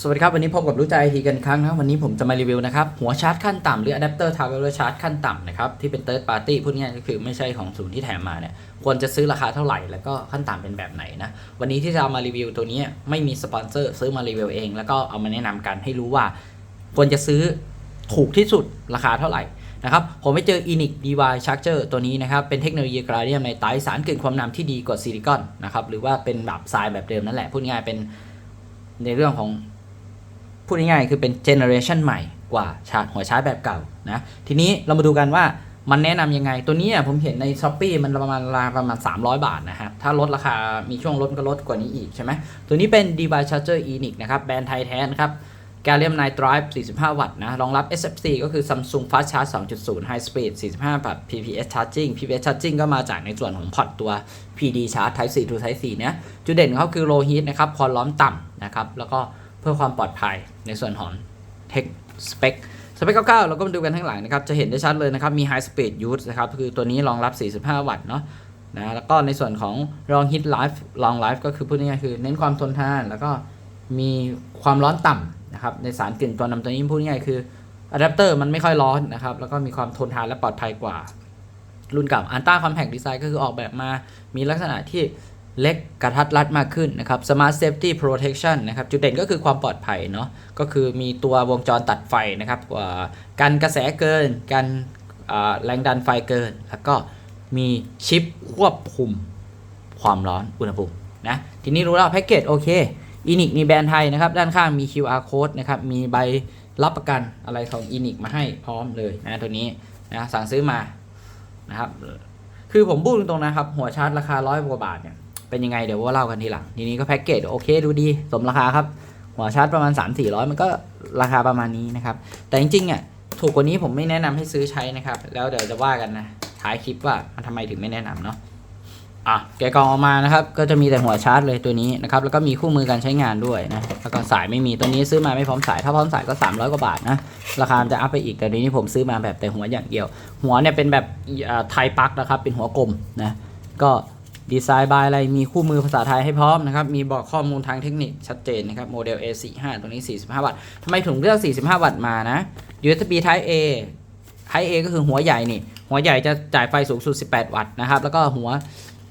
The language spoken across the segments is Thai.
สวัสดีครับวันนี้พบกับรู้ใจไอทีกันครั้งนะวันนี้ผมจะมารีวิวนะครับหัวชาร์จขั้นต่ำหรืออะแดปเตอร์ทาวเวอร์ชาร์จขั้นต่ำนะครับที่เป็น Third Party พูดง่ายก็คือไม่ใช่ของศูนย์ที่แถมมาเนี่ยควรจะซื้อราคาเท่าไหร่แล้วก็ขั้นต่ำเป็นแบบไหนนะวันนี้ที่จะเอามารีวิวตัวนี้ไม่มีสปอนเซอร์ซื้อมารีวิวเอง แล้วก็เอามาแนะนำกันให้รู้ว่า ควรจะซื้อถูกที่สุดราคาเท่าไหร่นะครับผมไปเจอ Enix DY Charger ตัวนี้นะครับเป็นเทคโนโลยีกราเดียมในไตรสารกึ่งความนำที่ดีกว่าซิลิคอนนะครับหรือว่าเป็นแบบทรายแบบเดิมนั่นแหละพูดง่ายเป็นในเรื่องของ พูดง่ายๆคือเป็นเจเนอเรชันใหม่กว่าชาร์จหัวชาร์จแบบเก่านะทีนี้เรามาดูกันว่ามันแนะนํำยังไง ตัวนี้ผมเห็นใน s h อ p e e มันประมาณราประมาณ 300 บาทนะฮะถ้าลดราคา มีช่วงลดก็ลดกว่านี้อีกใช่ไหม ตัวนี้เป็น Device Charger Enix นะครับ แบรนด์ไทยแท้นะครับ Gallium Nitride 45 วัตต์นะ รองรับ SFC ก็คือ Samsung Fast Charge 2.0 High Speed 45 วัตต์ PPS Charging PPS Charging ก็มาจากในส่วนของพอร์ตตัว PD Charge Type C to Type C เนี่ยจุดเด่นเขาคือ low heat นะครับความร้อนต่ำนะครับ แล้วก็ เพื่อความปลอดภัยในส่วนของ Tech Spec สเปค99 เราก็มาดูกันข้างหลังนะครับ จะเห็นได้ชัดเลยนะครับ มี High Speed Use นะครับ คือตัวนี้รองรับ 45 วัตต์เนาะนะแล้วก็ในส่วนของ Long Hit Life Long Life ก็คือพูดง่ายๆคือเน้นความทนทาน แล้วก็มีความร้อนต่ำนะครับ ในสารกลิ่นตัวนำตัวนี้พูดง่ายๆคืออะแดปเตอร์มันไม่ค่อยร้อนนะครับ แล้วก็มีความทนทานและปลอดภัยกว่า รุ่นเก่า Ultra Compact Design ก็คือออกแบบมา มีลักษณะที่ เล็กกระทัดรัดมากขึ้นนะครับ Smart Safety Protection นะครับ จุดเด่นก็คือความปลอดภัยเนาะ ก็คือมีตัววงจรตัดไฟนะครับว่ากันกระแสเกิน กันแรงดันไฟเกิน แล้วก็มีชิปควบคุมความร้อนอุณหภูมินะ ทีนี้รู้แล้วแพ็กเกจโอเคอินิกมีแบรนด์ไทยนะครับ ด้านข้างมี QR code นะครับ มีใบรับประกันอะไรของอินิกมาให้พร้อมเลยนะตัวนี้นะสั่งซื้อมานะครับ คือผมพูดตรงๆนะครับ หัวชาร์จราคาร้อยกว่าบาทเนี่ย เป็นยังไงเดี๋ยวว่าเล่ากันทีหลัง ทีนี้ก็แพ็กเกจโอเคดูดี สมราคาครับ หัวชาร์จประมาณ 3 4 0 0 มันก็ราคาประมาณนี้นะครับ แต่จริงๆอะถูกกว่านี้ผมไม่แนะนำให้ซื้อใช้นะครับ แล้วเดี๋ยวจะว่ากันนะท้ายคลิปว่ามันทำไมถึงไม่แนะนำเนาะอะแกกองออกมานะครับก็จะมีแต่หัวชาร์จเลยตัวนี้นะครับแล้วก็มีคู่มือการใช้งานด้วยนะแล้วก็สายไม่มีตัวนี้ซื้อมาไม่พร้อมสายถ้าพร้อมสายก็ 300กว่าบาทนะราคาจะอัพไปอีกแต่ทีนี้ผมซื้อมาแบบแต่หัวอย่างเดียว หัวเนี่ยเป็นแบบไทยปักนะครับเป็นหัวกลมนะก็ ดีไซน์บายอะไรมีคู่มือภาษาไทยให้พร้อมนะครับ มีบอกข้อมูลทางเทคนิคชัดเจนนะครับโมเดล A45 ตัวนี้ 45 วัตต์ทำไมถึงเลือก 45 วัตต์มานะ USB Type A Type A ก็คือหัวใหญ่นี่ หัวใหญ่จะจ่ายไฟสูงสุด 18 วัตต์นะครับ แล้วก็หัว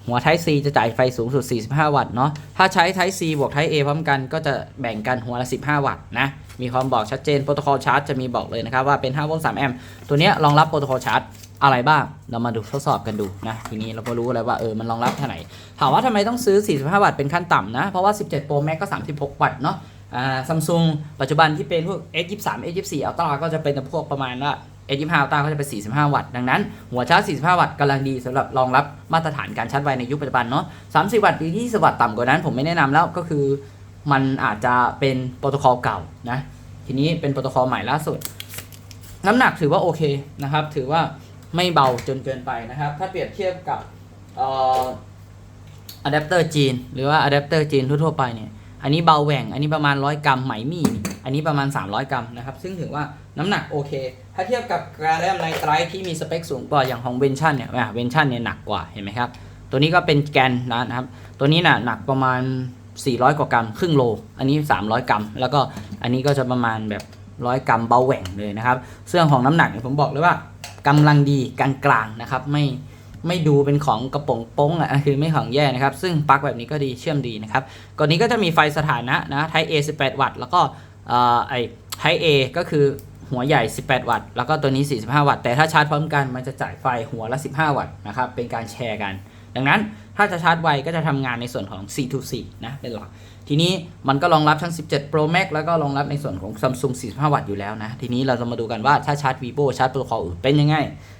หัว Type C จะจ่ายไฟสูงสุด 45 วัตต์เนาะ ถ้าใช้ Type C บวก Type A พร้อมกันก็จะแบ่งกันหัวละ 15 วัตต์นะ มีความบอกชัดเจน โปรโตคอลชาร์จจะมีบอกเลยนะครับว่าเป็น5โวลต์3แอมป์ ตัวนี้รองรับโปรโตคอลชาร์จ อะไรบ้าง เรามาดูทดสอบกันดูนะ ทีนี้เราก็รู้แล้วว่าเออมันรองรับเท่าไหร่ถามว่าทำไมต้องซื้อ 45 วัตต์เป็นขั้นต่ำนะ เพราะว่า 17 Pro Max ก็ 36 วัตต์เนาะอ่าซัมซุงปัจจุบันที่เป็นพวก S23 S24 Ultra ก็จะเป็นพวกประมาณว่า S25 Ultra ก็จะเป็น 45 วัตต์ ดังนั้น หัวชาร์จ 45 วัตต์กำลังดีสำหรับรองรับมาตรฐานการชาร์จไวในยุคปัจจุบันเนาะ 30 วัตต์หรือ20 วัตต์ต่ำกว่านั้น ผมไม่แนะนำแล้วก็คือมันอาจจะเป็นโปรโตคอลเก่านะ ทีนี้เป็นโปรโตคอลใหม่ล่าสุด น้ำหนักถือว่าโอเคนะครับ ถือว่า ไม่เบาจนเกินไปนะครับ ถ้าเปรียบเทียบกับอะแดปเตอร์จีน หรือว่าอะแดปเตอร์จีนทั่วๆไปเนี่ยอันนี้เบาแหว่ง อันนี้ประมาณ 100 กรัมไหมมี่ อันนี้ประมาณ 300 กรัมนะครับ ซึ่งถือว่าน้ำหนักโอเค ถ้าเทียบกับกราแรมไนไตรที่มีสเปคสูงกว่าอย่างของเวนชั่นเนี่ยเวนชั่นเนี่ยหนักกว่า เห็นไหมครับ ตัวนี้ก็เป็นแกนนะครับ ตัวนี้น่ะหนักประมาณ 400 กว่ากรัม ครึ่งโล อันนี้ 300 กรัม แล้วก็อันนี้ก็จะประมาณแบบ 100 กรัมเบาแหว่งเลยนะครับเรื่องของน้ำหนักเนี่ยผมบอกเลยว่า กำลังดีกลางๆนะครับ ไม่ไม่ดูเป็นของกระป๋องโป้งอะคือไม่ของแย่นะครับ ซึ่งปลั๊กแบบนี้ก็ดีเชื่อมดีนะครับก่อนนี้ก็จะมีไฟสถานะนะไท p e A 18 วัตต์แล้วก็เอ่อไอ Type A ก็คือหัวใหญ่ 18 วัตต์ แล้วก็ตัวนี้ 45 วัตต์ แต่ถ้าชาร์จพร้อมกัน มันจะจ่ายไฟหัวละ 15 วัตต์นะครับ เป็นการแชร์กัน ดังนั้นถ้าจะชาร์จไวก็จะทำงานในส่วนของ C2C นะเป็นหลักทีนี้มันก็รองรับทั้ง 17 Pro Max แล้วก็รองรับในส่วนของ Samsung 45 วัตต์อยู่แล้วนะ ทีนี้เราจะมาดูกันว่าถ้าชาร์จ Vivo ชาร์จโปรโตคอลอื่นเป็นยังไง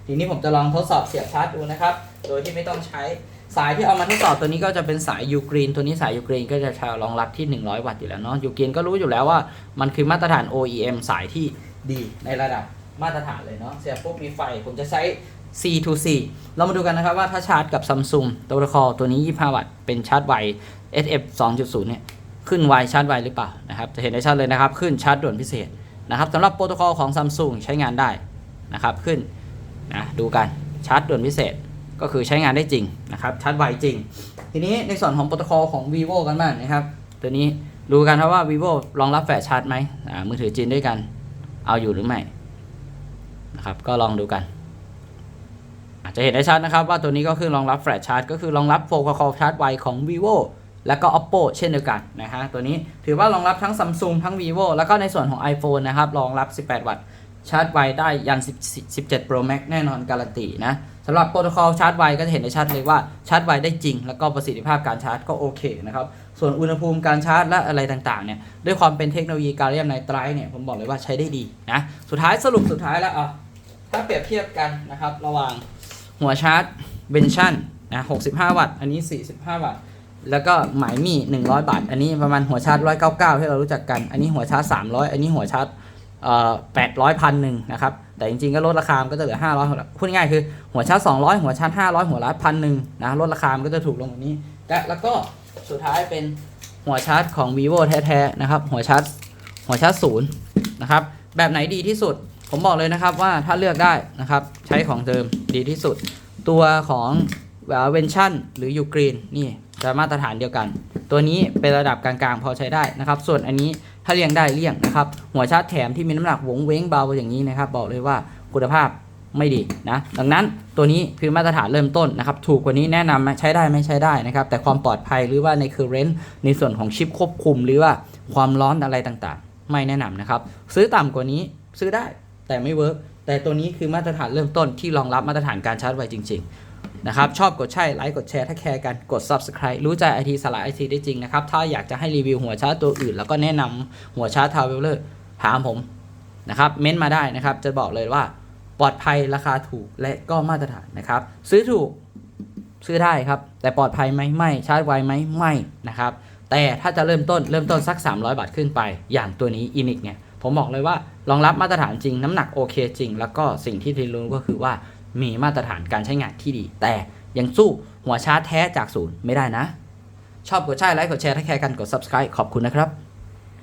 ทีนี้ผมจะลองทดสอบเสียบชาร์จดูนะครับ โดยที่ไม่ต้องใช้สายที่เอามาทดสอบตัวนี้ก็จะเป็นสายยูกรีนตัวนี้สายยูกรีนก็จะรองรับที่ 100 วัตต์อยู่แล้วเนาะยูกรีนก็รู้อยู่แล้วว่ามันคือมาตรฐาน OEM สายที่ดีในระดับมาตรฐานเลยเนาะเสียบปุ๊บมีไฟผมจะใช้ C to C เรามาดูกันนะครับว่าถ้าชาร์จกับ Samsung ตัวโปรโตคอลตัวนี้ 25 วัตต์ เป็นชาร์จไว SF 2.0 เนี่ย ขึ้นไวชาร์จไวหรือเปล่านะครับ จะเห็นได้ชัดเลยนะครับ ขึ้นชาร์จด่วนพิเศษนะครับสำหรับโปรโตคอลของ Samsung ใช้งานได้นะครับ ขึ้นนะดูกันชาร์จด่วนพิเศษก็คือใช้งานได้จริงนะครับชาร์จไวจริง ทีนี้ในส่วนของโปรโตคอลของ vivo กันบ้างนะครับ ตัวนี้ดูกันครับว่า vivo รองรับแฟลชชาร์จไหมมือถือจีนด้วยกัน เอาอยู่หรือไม่นะครับก็ลองดูกัน อาจจะเห็นได้ชัดนะครับว่าตัวนี้ก็คือรองรับแฟลชชาร์จก็คือรองรับโฟกัสคอลชาร์จไวของ vivo แล้วก็ oppo เช่นเดียวกันนะฮะตัวนี้ถือว่ารองรับทั้ง samsung ทั้ง vivo แล้วก็ในส่วนของ iphone นะครับรองรับ 18 วัตต์ชาร์จไวได้ยัน10 17 Pro Max แน่นอนการันตีนะสำหรับโปรโตคอลชาร์จไวก็จะเห็นได้ชัดเลยว่าชาร์จไวได้จริง แล้วก็ประสิทธิภาพการชาร์จก็โอเคนะครับ ส่วนอุณหภูมิการชาร์จและอะไรต่างๆเนี่ยด้วยความเป็นเทคโนโลยีการเรียมไนไตรเนี่ยผมบอกเลยว่าใช้ได้ดีนะ สุดท้ายสรุปสุดท้ายแล้วอะถ้าเปรียบเทียบกันนะครับระหว่าง หัวชาร์จเบนชั่นนะ65วัตต์ อันนี้ 45 วัตต์ แล้วก็หมายมี่100 บาท อันนี้ประมาณหัวชาร์จ 199 ที่เรารู้จักกัน อันนี้หัวชาร์จ 300 อันนี้หัวชาร์จเอ่อแปดร้อยพันหนึ่งนะครับ แต่จริงๆ ก็ลดราคา มันก็จะเหลือห้าร้อยพูดง่ายคือหัวชาร์จสองร้อยหัวชาร์จห้าร้อยหัวชาร์จพันหนึ่งนะ ลดราคา มันก็จะถูกลงแบบนี้และแล้วก็สุดท้ายเป็นหัวชาร์จของ vivo แท้ๆ นะครับ หัวชาร์จหัวชาร์จศูนย์นะครับ แบบไหนดีที่สุด ผมบอกเลยนะครับว่าถ้าเลือกได้นะครับใช้ของเดิมดีที่สุด ตัวของเวนชั่นหรือยูกรีนนี่จะมาตรฐานเดียวกัน ตัวนี้เป็นระดับกลางๆ พอใช้ได้นะครับ ส่วนอันนี้ถ้าเลี่ยงได้เลี่ยงนะครับ หัวชาร์จแถมที่มีน้ำหนักวงเว้งเบาอย่างนี้นะครับ บอกเลยว่าคุณภาพไม่ดีนะ ดังนั้นตัวนี้คือมาตรฐานเริ่มต้นนะครับ ถูกกว่านี้แนะนำใช้ได้ไม่ใช้ได้นะครับ แต่ความปลอดภัยหรือว่าในเคอเรนต์ในส่วนของชิปควบคุม หรือว่าความร้อนอะไรต่างๆ ไม่แนะนำนะครับ ซื้อต่ำกว่านี้ซื้อได้ แต่ไม่เวิร์กแต่ตัวนี้คือมาตรฐานเริ่มต้นที่รองรับมาตรฐานการชาร์จไวจริง ๆ นะครับ ชอบกดใช่ ไลค์กดแชร์ถ้าแคร์กันกด subscribe รู้ใจไอทีสลายไอทีได้จริงนะครับ ถ้าอยากจะให้รีวิวหัวชาร์จตัวอื่น แล้วก็แนะนำหัวชาร์จทาวเวลเลอร์ถามผมนะครับ เม้นต์มาได้นะครับ จะบอกเลยว่าปลอดภัยราคาถูกและก็มาตรฐานนะครับ ซื้อถูกซื้อได้ครับ แต่ปลอดภัยไหมไม่ชาร์จไวไหมไม่นะครับ แต่ถ้าจะเริ่มต้นเริ่มต้นสัก 300 บาทขึ้นไป อย่างตัวนี้อินิกเนี่ย ผมบอกเลยว่ารองรับมาตรฐานจริง น้ำหนักโอเคจริง แล้วก็สิ่งที่ทีรู้ก็คือว่ามีมาตรฐานการใช้งานที่ดี แต่ยังสู้หัวชาร์จแท้จากศูนย์ไม่ได้นะ ชอบกดใช่ไลค์กดแชร์ถ้าแคร์กันกด subscribe ขอบคุณนะครับ